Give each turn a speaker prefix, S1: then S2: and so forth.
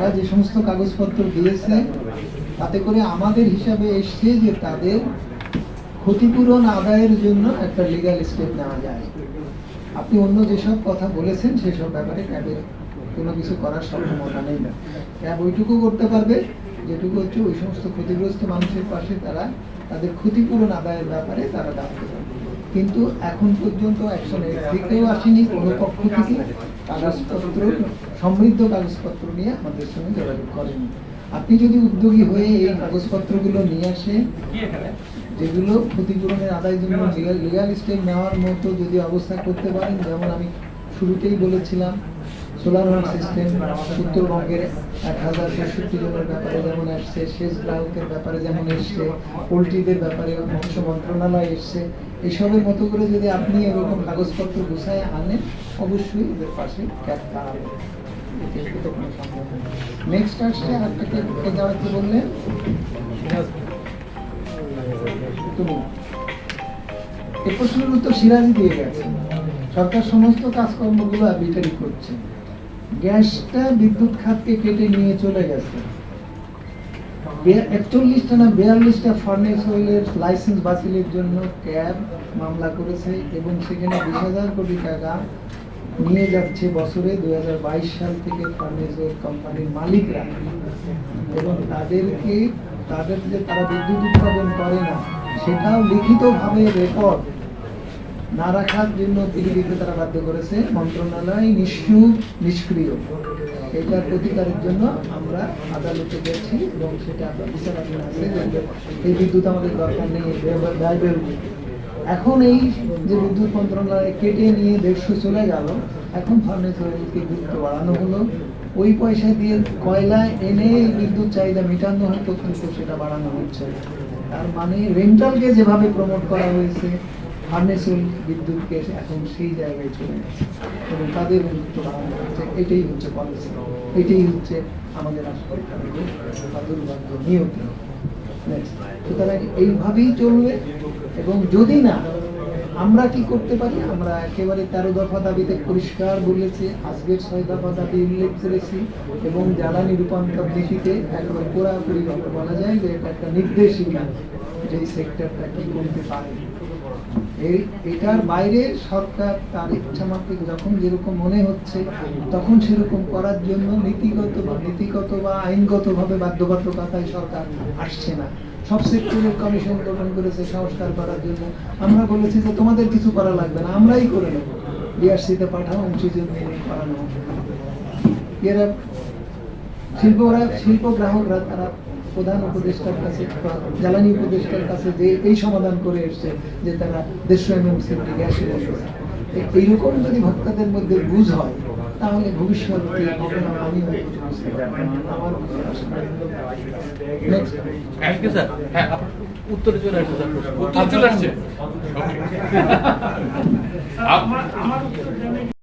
S1: তারা যে সমস্ত কাগজপত্র দিয়েছে, তাতে করে আমাদের হিসাবে এসছে যে তাদের ক্ষতিপূরণ আদায়ের জন্য একটা লিগ্যাল স্টেপ নেওয়া যায়। আপনি অন্য যেসব কথা বলেছেন, সেসব ব্যাপারে ক্যাবের কোনো কিছু করার সম্ভাবনা নেই না। ক্যাব ওইটুকু করতে পারবে, যেটুকু হচ্ছে ওই সমস্ত ক্ষতিগ্রস্ত মানুষের পাশে তারা তাদের ক্ষতিপূরণ আদায়ের ব্যাপারে তারা দাঁড়াতে পারবে। কিন্তু এখন পর্যন্ত অ্যাকশন দিকেও আসেনি কোনো পক্ষ থেকে। কাগজপত্র, সমৃদ্ধ কাগজপত্র নিয়ে আমাদের সঙ্গে যোগাযোগ করেন। আপনি যদি উদ্যোগী হয়ে এই কাগজপত্রগুলো নিয়ে আসে যেগুলো ক্ষতিপূরণের আদায় জন্য লিগাল স্টেপ নেওয়ার মতো যদি অবস্থা করতে পারেন, যেমন আমি শুরুতেই বলেছিলাম সোলার সিস্টেম উত্তরবঙ্গের এক হাজার তেষট্টি জনের ব্যাপারে যেমন আসছে শেষ গ্রাহকের ব্যাপারে যেমন এসছে, পোলট্রিদের ব্যাপারে মৎস্য মন্ত্রণালয় এসছে, এসবের মতো করে যদি আপনি এরকম কাগজপত্র গুছায় আনেন, অবশ্যই এদের পাশে ক্যাপ দাঁড়াবে নেক্সট আসছে আরেকটা কে দাঁড়াতে বললেন এই প্রশ্নের উত্তর সিরাজি দিয়ে গেছে। সরকার সমস্ত কাজকর্মগুলো আরবিটারি করছে। গ্যাসটা বিদ্যুৎ খাতকে কেটে নিয়ে চলে গেছে। একচল্লিশটা না, বিয়াল্লিশটা ফার্নেস অয়েলের লাইসেন্স বাতিলের জন্য ক্যাব মামলা করেছে এবং সেখানে বিশ হাজার কোটি টাকা নিয়ে যাচ্ছে বছরে দু হাজার বাইশ সাল থেকে ফার্নেস অয়েল কোম্পানির মালিকরা। এবং তাদেরকে, তাদের যে তারা বিদ্যুৎ উৎপাদন করে না, সেটাও লিখিতভাবে রেকর্ড না রাখার জন্য দিতে তারা বাধ্য করেছে মন্ত্রণালয় নিশ্চুপ নিষ্ক্রিয় এটার প্রতিকারের জন্য আমরা আদালতে গেছি এবং সেটা আমরা বিচারাধীন আছে এই বিদ্যুৎ আমাদের দরকার নেই ব্যয়- ব্যয়বহুল। এখন এই যে বিদ্যুৎ মন্ত্রণালয় কেটে নিয়ে দেড়শো চলে গেল, এখন ফার্নেস অয়েলকে গুরুত্ব বাড়ানো হলো ওই পয়সা দিয়ে কয়লা এনে বিদ্যুৎ চাহিদা মেটানো হতো কিন্তু সেটা বাড়ানো হচ্ছে। তার মানে রেন্টালকে যেভাবে প্রমোট করা হয়েছে ফার্নেস অয়েল বিদ্যুৎকে এখন সেই জায়গায় চলে গেছে। এবং তাদের গুরুত্ব বাড়ানো হচ্ছে, এটাই হচ্ছে পলিসি এটাই হচ্ছে আমাদের আসলে দুর্ভাগ্য নিয়তি Next. সুতরাং এইভাবেই চলবে এবং যদি না, আমরা কি করতে পারি? আমরা একেবারে তেরো দফা দাবিতে পরিষ্কার বলেছি, আজকের ছয় দফা দাবি উল্লেখ করেছি এবং জ্বালানি রূপান্তর নীতিতে একেবারে পুরাপুরি বলা যায় যে এটা একটা নির্দেশিকা যে সেক্টরটা কি করতে পারে। এই, এটার বাইরে সরকার তার ইচ্ছা মাফিক যখন যেরকম মনে হচ্ছে, তখন সেরকম করার জন্য নীতিগত বা নীতিগত বা আইনগতভাবে বাধ্যবাধকতায় সরকার আসছে না। সব সেক্টরের কমিশন গঠন করেছে সংস্কার করার জন্য। আমরা বলেছি যে তোমাদের কিছু করা লাগবে না, আমরাই করে নেব। বিআরসিতে পাঠাও, অংশীজন নিয়ে করানো। এরা শিল্পরা শিল্প গ্রাহকরা তারা প্রধান উপদেষ্টার কাছে বা জ্বালানি উপদেষ্টার কাছে যে এই সমাধান করে এসছে যে তারা দেড়শো এমএমসি গ্যাস বসেছে এইরকম যদি ভোক্তাদের মধ্যে বুঝ হয় তাহলে ভবিষ্যৎ আমি বুঝতে আমার.
S2: থ্যাংক ইউ স্যার হ্যাঁ উত্তরে চলে আসছে স্যার
S3: উত্তর চলে আসছে।